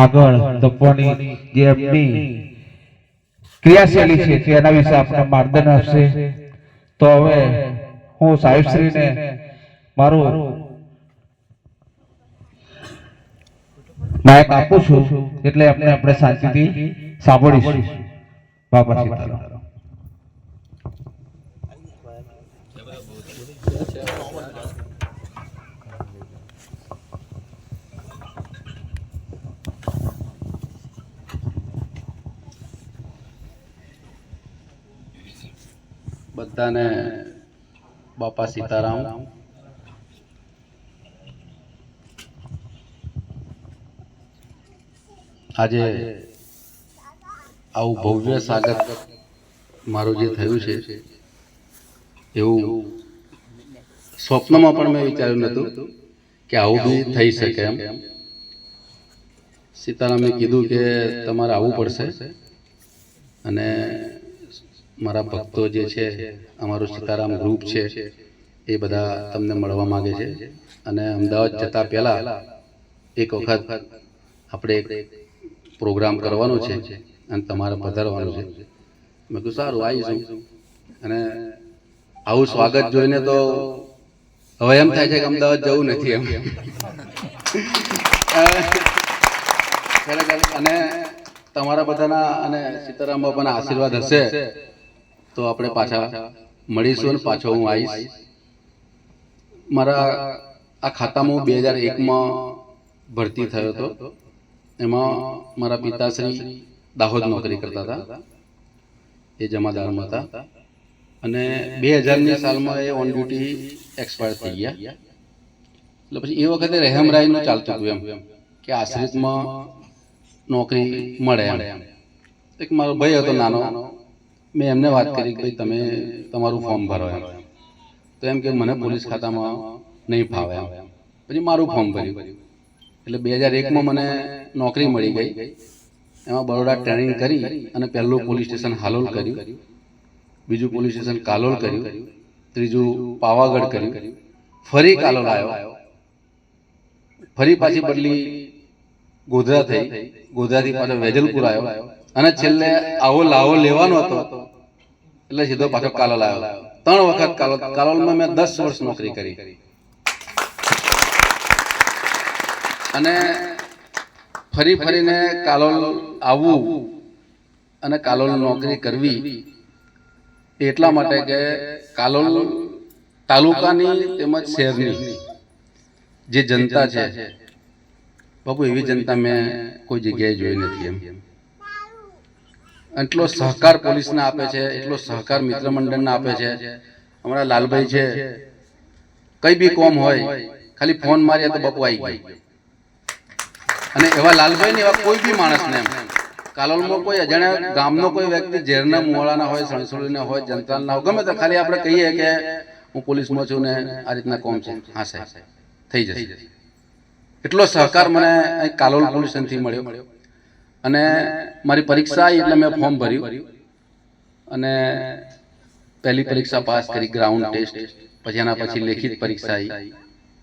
આગળ ધપવાની જે એમની ક્રિયાશૈલી છે તેના વિશે આપણે માર્ગદર્શન આપશે. તો હવે હું સાહેબશ્રીને મારું માયક આપું છું એટલે આપણે આપણે શાંતિથી સાંભળીશું. બાપા સીતારામ બધાને બાપા સીતારામ. આજે આવું ભવ્ય સ્વાગત મારું જે થયું છે, એવું સ્વપ્નમાં પણ મેં વિચાર્યું નહોતું કે આવું બી થઈ શકે એમ. સીતારામે કીધું કે તમારે આવવું પડશે અને મારા ભક્તો જે છે, અમારું સીતારામ ગ્રુપ છે, એ બધા તમને મળવા માંગે છે. અને અમદાવાદ જતા પહેલા એક વખત આપણે એક પ્રોગ્રામ કરવાનો છે અને તમારે પધારવાનું છે. મેં કહ્યું સારું, આવીશું. અને આવું સ્વાગત જોઈને તો હવે એમ થાય છે કે અમદાવાદ જવું નથી એમ. અને તમારા બધાના અને સીતારામ બાપાના આશીર્વાદ હશે. તો આપણે પાછા મળીશું અને પાછો હું આવીશ. મારા આ ખાતામાં બે હજાર એકમાં ભરતી થયો હતો. એમાં મારા પિતાશ્રી દાહોદ નોકરી કરતા હતા. એ જમાદારમાં હતા. અને બે હજારની સાલમાં એ ઓન ડ્યુટી એક્સપાયર થઈ ગયા. એટલે પછી એ વખતે રહેમરાયનું ચાલતું હતું એમ કે આશ્રિતમાં નોકરી મળે એમ. એક મારો ભાઈ હતો નાનો. મેં એમને વાત કરી કે ભાઈ તમે તમારું ફોર્મ ભરો એમ. તો એમ કે મને પોલીસ ખાતામાં નહીં ફાવે એમ. પછી મારું ફોર્મ ભર્યું. એટલે બે હજાર એકમાં મને નોકરી મળી ગઈ. એમાં બરોડા ટ્રેનિંગ કરી અને પહેલું પોલીસ સ્ટેશન હાલોલ કર્યું. બીજું પોલીસ સ્ટેશન કાલોલ કર્યું. ત્રીજું પાવાગઢ કર્યું. ફરી કાલોલ આવ્યો. ફરી પાછી બદલી ગોધરા થઈ. ગોધરાથી પાછો વેજલપુર આવ્યો. અને છેલ્લે આવો લાવો લેવાનો હતો. એટલે સીધો પાછો કાલોલ આવ્યો ત્રણ વખત કાલોલ કાલોલમાં મેં દસ વર્ષ નોકરી કરી. અને ફરી ફરીને કાલોલ આવવું અને કાલોલ નોકરી કરવી એટલા માટે કે કાલોલ તાલુકાની તેમજ શહેરની જે જનતા છે, બાપુ, એવી જનતા મેં કોઈ જગ્યાએ જોઈ નથી એમ. એટલો સહકાર પોલીસને આપે છે એટલો સહકાર મિત્ર મંડળને આપે છે. અમારા લાલભાઈ છે. કઈ બી કોમ હોય ખાલી ફોન મારીએ તો બપુ આવી ગઈ અને એવા લાલભાઈ ને એવા કોઈ બી માણસને એમ. કાલોલમાં કોઈ અજાણ્યા ગામનો કોઈ વ્યક્તિ ઝેરના મુવાળાના હોય સણસોડીના હોય જંત્રાલના હોય ગમે તો ખાલી આપણે કહીએ કે હું પોલીસમાં છું ને આ રીતના કોમ છે. હા સાહેબ. થઈ જશે. એટલો સહકાર મને કાલોલ પોલીસ મળ્યો. મળ્યો. અને મારી પરીક્ષા આવી એટલે મેં ફોર્મ ભર્યું. અને પહેલી પરીક્ષા પાસ કરી ગ્રાઉન્ડ ટેસ્ટ પછી એના પછી લેખિત પરીક્ષા આવી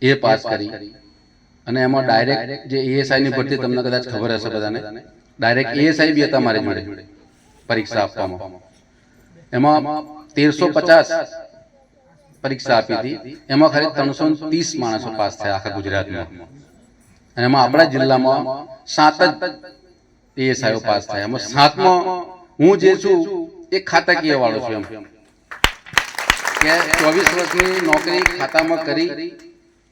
એ પાસ કરી. અને એમાં ડાયરેક્ટ જે એએસઆઈ ની ભરતી તમને કદાચ ખબર હશે બધાને. ડાયરેક્ટ એએસઆઈ બી હતા મારી જોડે. પરીક્ષા આપવામાં. એમાં તેરસો પચાસ પરીક્ષા આપી હતી. એમાં ખાલી ત્રણસો ત્રીસ માણસો પાસ થયા આખા ગુજરાતમાં. અને એમાં આપણા જિલ્લામાં સાત જ એએસઆઈઓ પાસ થાય. એમાં સાતમો હું જે છું એ ખાતાકીય વાળો છું એમ. કે ચોવીસ વર્ષની નોકરી ખાતામાં કરી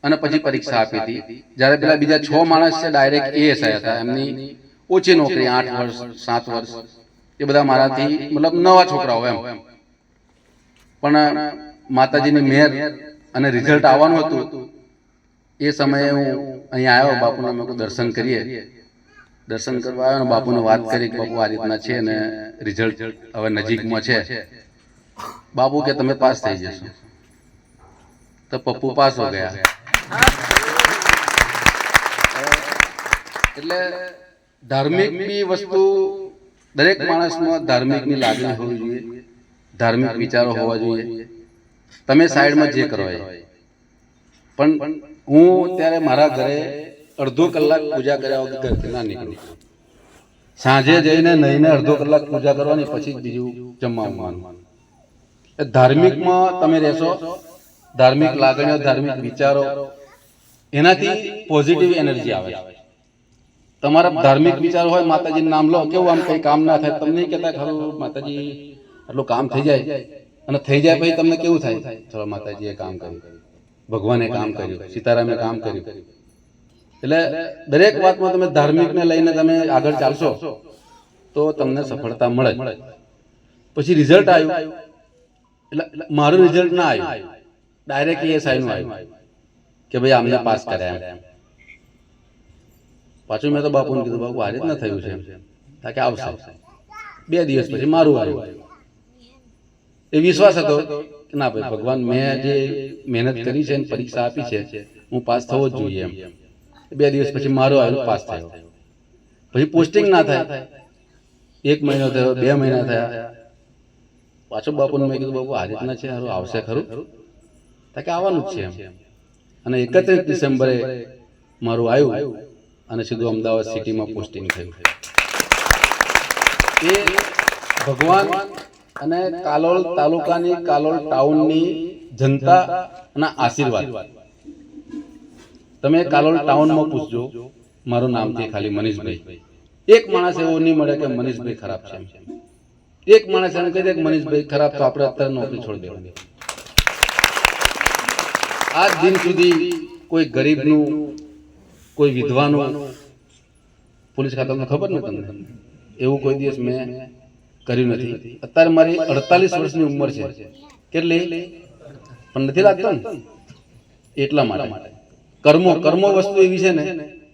અને પછી પરીક્ષા આપી હતી. જ્યારે પેલા બીજા છ માણસ છે ડાયરેક્ટ એએસઆઈ હતા. એમની ઓછી નોકરી આઠ વર્ષ સાત વર્ષ. એ બધા મારાથી મતલબ નવા છોકરાઓ એમ. પણ માતાજીની મેર અને રિઝલ્ટ આવવાનું હતું. એ સમયે હું અહીંયા આવ્યો બાપુના મેં કહ્યું દર્શન કરીએ. દર્શન કરવા આવ્યો ને બાપુને વાત કરી કે બાપુ આ રીતના છે ને રિઝલ્ટ હવે નજીકમાં છે. બાપુ કે તમે પાસ થઈ જશો. તો પપ્પુ પાસ હો ગયા. એટલે ધાર્મિક બી વસ્તુ દરેક માણસમાં ધાર્મિકની લાગણી હોવી જોઈએ. ધાર્મિક વિચારો હોવા જોઈએ. તમે સાઈડમાં જે કરો પણ હું ત્યારે મારા ઘરે અડધો કલાક પૂજા કર્યા વગર ઘરથી ના નીકળું. સાંજે જઈને નહીને અડધો કલાક પૂજા કરવાની પછી બીજું જમવાનું. એ ધાર્મિકમાં તમે રહેશો ધાર્મિક લાગણીઓ ધાર્મિક વિચારો એનાથી પોઝિટિવ એનર્જી આવે છે. તમારા ધાર્મિક વિચાર હોય માતાજીનું નામ લો કેવું આમ કઈ કામ ના થાય તમને કહેતા ખરું માતાજી આટલું કામ થઈ જાય. અને થઈ જાય પછી તમને કેવું થાય? ચલો માતાજીએ કામ કર્યું. ભગવાને કામ કર્યું. સીતારામે કામ કર્યું. એટલે દરેક વાતમાં તમે ધાર્મિકને લઈને તમે આગળ ચાલશો, તો તમને સફળતા મળે. પછી રિઝલ્ટ આવ્યું. એટલે મારું રિઝલ્ટ ના આવ્યું. ડાયરેક્ટ એ નું આવ્યું. કે ભાઈ આમને પાસ કર્યા એમ. પાછું મેં તો બાપુને કીધું, બાપુ, આ રીતના થયું છે તા કે આવશે. બે દિવસ પછી મારું આવ્યું. એ વિશ્વાસ હતો કે ના ભાઈ, ભગવાન મેં જે મહેનત કરી છે પરીક્ષા આપી છે, હું પાસ થવો જ જોઈએ એમ. બે દિવસ પછી મારો આવેલો પાસ થયો. પછી પોસ્ટિંગ ના થાય. એક મહિનો થયો બે મહિના થયા. પાછો બાપુને મેં કીધું બાપુ આ રીતના છે હારું આવશે ખરું. તા કે આવવાનું જ છે એમ. અને એકત્રીસ ડિસેમ્બરે મારું આવ્યું અને સીધું અમદાવાદ સિટીમાં પોસ્ટિંગ થયું. એ ભગવાન અને કાલોલ તાલુકાની કાલોલ ટાઉનની જનતા આશીર્વાદ. તમે કાલોલ ટાઉનમાં પૂછજો. મારું નામ છે ખાલી મનીષભાઈ. એક માણસ એવો નહીં મળે કે મનીષભાઈ ખરાબ છે. એક માણસ એમ કહી દે કે મનીષભાઈ ખરાબ તો આપણે અત્યારે નોકરી છોડી દેવાની. આજ દિન સુધી કોઈ ગરીબનું કોઈ વિધવાનું પોલીસ ખાતામાં ખબર ને તમને? એવું કોઈ દિવસ મેં કર્યું નથી. અત્યારે મારી અડતાલીસ વર્ષની ઉંમર છે. કેટલી? પણ નથી લાગતો ને? એટલા માટે. કર્મો કર્મો વસ્તુ એવી છે ને,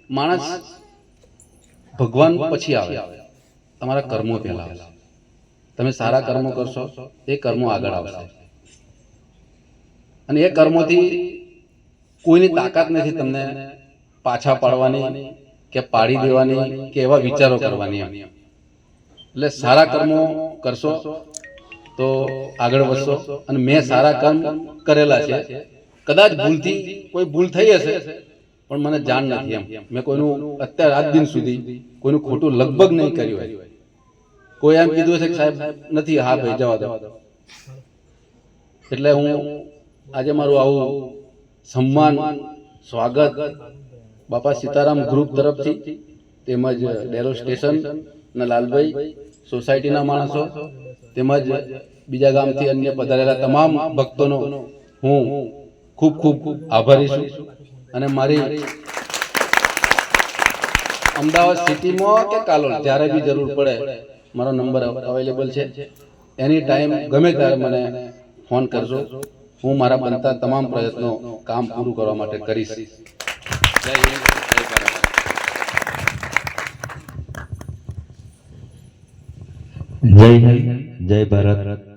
માણસ ભગવાન પછી આવે. તમારા કર્મો પહેલા આવે. તમે સારા કર્મો કરશો, એ કર્મો આગળ આવશે. અને એ કર્મોથી કોઈની તાકાત નથી તમને પાછા પાડવાની કે પાડી દેવાની કે એવા વિચારો કરવાની એટલે સારા કર્મો કરશો તો આગળ વધશો. અને મેં સારા કર્મ કરેલા છે કદાચ ભૂલથી કોઈ ભૂલ થઈ હશે પણ મને જાણ નથી એમ. મેં કોઈનું અત્યારે આજ દિન સુધી કોઈનું ખોટું લગભગ નહીં કર્યું હોય. કોઈ એમ કીધું હશે કે સાહેબ નથી હા ભાઈ જવા દો. એટલે હું આજે મારું આવું સન્માન સ્વાગત બાપા સીતારામ ગ્રુપ તરફથી તેમજ ડેરો સ્ટેશન ના લાલભાઈ સોસાયટીના માણસો તેમજ બીજા ગામથી અન્ય પધારેલા તમામ ભક્તોનો હું ખૂબ ખૂબ આભારી છું. અને મારી અમદાવાદ સિટીમાં કે કાલોલ, જ્યારે બી જરૂર પડે, મારો નંબર અવેલેબલ છે. એની ટાઈમ ગમે ત્યારે મને ફોન કરજો. હું મારા બનતા તમામ પ્રયત્નો કામ પૂરું કરવા માટે કરીશ. જય હિન્દ, જય ભારત. જય હિન્દ ભારત.